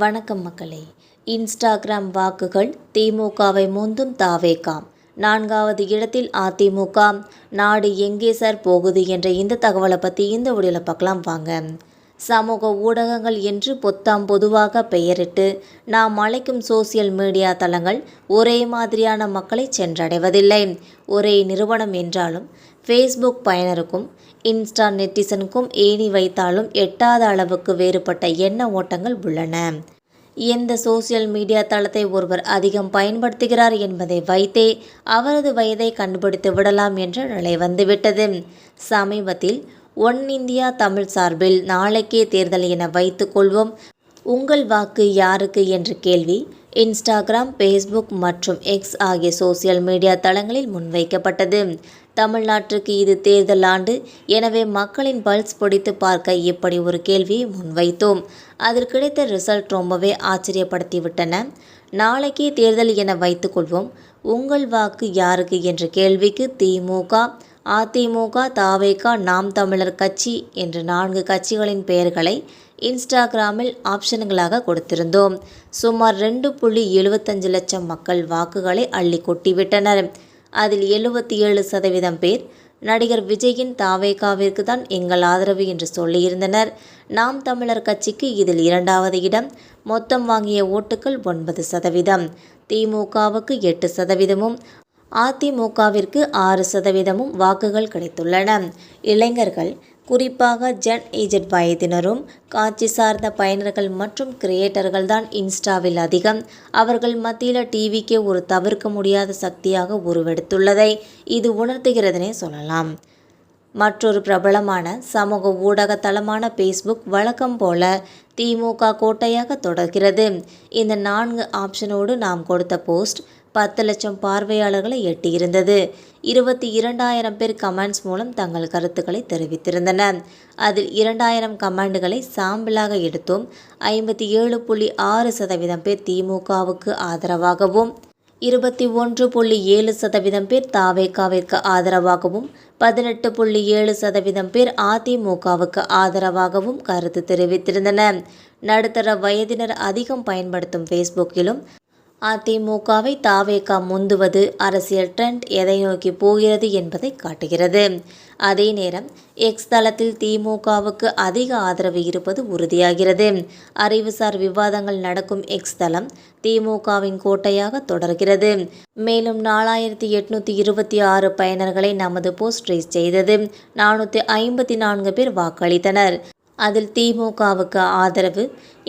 வணக்கம் மக்களே. இன்ஸ்டாகிராம் வாக்குகள் திமுகவை முந்தும் தாவேகாம் நான்காவது இடத்தில் அதிமுக. நாடு எங்கே சார் போகுது என்ற இந்த தகவலை பற்றி இந்த வீடியோவில் பார்க்கலாம். வாங்க. சமூக ஊடகங்கள் என்று பொத்தாம் பொதுவாக பெயரிட்டு நாம் அழைக்கும் சோசியல் மீடியா தளங்கள் ஒரே மாதிரியான மக்களை சென்றடைவதில்லை. ஒரே நிறுவனம் என்றாலும் ஃபேஸ்புக் பயனருக்கும் இன்ஸ்டா நெட்டிசனுக்கும் ஏணி வைத்தாலும் எட்டாத அளவுக்கு வேறுபட்ட எண்ண ஓட்டங்கள் உள்ளன. எந்த சோசியல் மீடியா தளத்தை ஒருவர் அதிகம் பயன்படுத்துகிறார் என்பதை வைத்தே அவரது வயதை கண்டுபிடித்து விடலாம் என்ற நிலை வந்துவிட்டது. சமீபத்தில் ஒன் இந்தியா தமிழ் சார்பில் நாளைக்கே தேர்தல் என வைத்துக்கொள்வோம் உங்கள் வாக்கு யாருக்கு என்ற கேள்வி? இன்ஸ்டாகிராம் ஃபேஸ்புக் மற்றும் எக்ஸ் ஆகிய சோசியல் மீடியா தளங்களில் முன்வைக்கப்பட்டது. தமிழ்நாட்டிற்கு இது தேர்தல் ஆண்டு. எனவே மக்களின் பல்ஸ் பிடித்து பார்க்க இப்படி ஒரு கேள்வியை முன்வைத்தோம். அதில் கிடைத்த ரிசல்ட் ரொம்பவே ஆச்சரியப்படுத்திவிட்டன. நாளைக்கே தேர்தல் என வைத்துக்கொள்வோம் உங்கள் வாக்கு யாருக்கு என்ற கேள்விக்கு திமுக அதிமுக தாவேகா நாம் தமிழர் கட்சி என்ற நான்கு கட்சிகளின் பெயர்களை இன்ஸ்டாகிராமில் ஆப்ஷன்களாக கொடுத்திருந்தோம். சுமார் ரெண்டு புள்ளி எழுபத்தஞ்சு லட்சம் மக்கள் வாக்குகளை அள்ளி கொட்டிவிட்டனர். அதில் எழுபத்தி ஏழு சதவீதம் பேர் நடிகர் விஜயின் தாவேகாவிற்கு தான் எங்கள் ஆதரவு என்று சொல்லியிருந்தனர். நாம் தமிழர் கட்சிக்கு இதில் இரண்டாவது இடம். மொத்தம் வாங்கிய ஓட்டுகள் ஒன்பது சதவீதம். திமுகவுக்கு எட்டு சதவீதமும். அதிமுகவிற்கு ஆறு சதவீதமும் வாக்குகள் கிடைத்துள்ளன. இளைஞர்கள் குறிப்பாக ஜென் ஏஜெட் வயதினரும் காட்சி சார்ந்த பயனர்கள் மற்றும் கிரியேட்டர்கள் தான் இன்ஸ்டாவில் அதிகம். அவர்கள் மத்தியில் டிவிக்கே ஒரு தவிர்க்க முடியாத சக்தியாக உருவெடுத்துள்ளதை இது உணர்த்துகிறதுனே சொல்லலாம். மற்றொரு பிரபலமான சமூக ஊடக தளமான ஃபேஸ்புக் வழக்கம் போல திமுக கோட்டையாக தொடர்கிறது. இந்த நான்கு ஆப்ஷனோடு நாம் கொடுத்த போஸ்ட் பத்து லட்சம் பார்வையாளர்களை எட்டியிருந்தது. இருபத்தி இரண்டாயிரம் பேர் கமெண்ட்ஸ் மூலம் தங்கள் கருத்துக்களை தெரிவித்திருந்தனர். அதில் இரண்டாயிரம் கமெண்டுகளை சாம்பிளாக எடுத்தும் ஐம்பத்தி ஏழு புள்ளி ஆறு சதவீதம் பேர் திமுகவுக்கு ஆதரவாகவும் இருபத்தி ஒன்று புள்ளி ஏழு சதவீதம் பேர் தாவேக்காவிற்கு ஆதரவாகவும் பதினெட்டு புள்ளி ஏழு சதவீதம் பேர் அதிமுகவுக்கு ஆதரவாகவும் கருத்து தெரிவித்திருந்தனர். நடுத்தர வயதினர் அதிகம் பயன்படுத்தும் ஃபேஸ்புக்கிலும் அதிமுகவை தாவேகா முந்துவது அரசியல் ட்ரெண்ட் எதை நோக்கி போகிறது என்பதை காட்டுகிறது. அதே நேரம் எக்ஸ் தளத்தில் திமுகவுக்கு அதிக ஆதரவு இருப்பது உறுதியாகிறது. அறிவுசார் விவாதங்கள் நடக்கும் எக்ஸ் தளம் திமுகவின் கோட்டையாக தொடர்கிறது. மேலும் நாலாயிரத்தி எட்நூற்றி இருபத்தி ஆறு பயனர்களை நமது போஸ்ட் ரீச் செய்தது. நானூற்றி ஐம்பத்தி நான்கு பேர் வாக்களித்தனர். அதில் திமுகவுக்கு ஆதரவு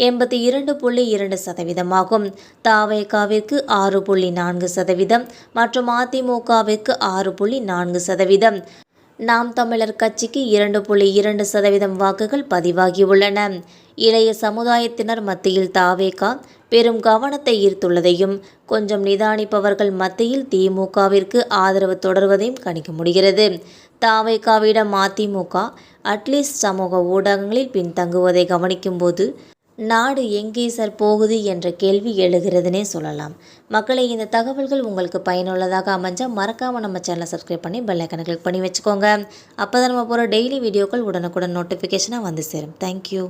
எண்பத்தி இரண்டு புள்ளி இரண்டு சதவீதமாகும் தாவேகாவிற்கு ஆறு புள்ளி நான்கு சதவீதம் மற்றும் அதிமுகவிற்கு ஆறு புள்ளி நான்கு சதவீதம். நாம் தமிழர் கட்சிக்கு இரண்டு புள்ளி இரண்டு சதவீதம் வாக்குகள் பதிவாகியுள்ளன. இளைய சமுதாயத்தினர் மத்தியில் தாவேகா பெரும் கவனத்தை ஈர்த்துள்ளதையும் கொஞ்சம் நிதானிப்பவர்கள் மத்தியில் திமுகவிற்கு ஆதரவு தொடர்வதையும் கணிக்க முடிகிறது. தாவேகாவிடம் அதிமுக அட்லீஸ்ட் சமூக ஊடகங்களில் பின்தங்குவதை கவனிக்கும்போது நாடு எங்கே சார் போகுது என்ற கேள்வி எழுகிறதுனே சொல்லலாம். மக்களை இந்த தகவல்கள் உங்களுக்கு பயனுள்ளதாக அமைஞ்சால் மறக்காமல் நம்ம சேனலை சப்ஸ்கிரைப் பண்ணி பெல்லைக்கனை கிளிக் பண்ணி வச்சுக்கோங்க. அப்போ தான் நம்ம போகிற டெய்லி வீடியோக்கள் உடனுக்குடன் நோட்டிஃபிகேஷனாக வந்து சேரும். தேங்க்யூ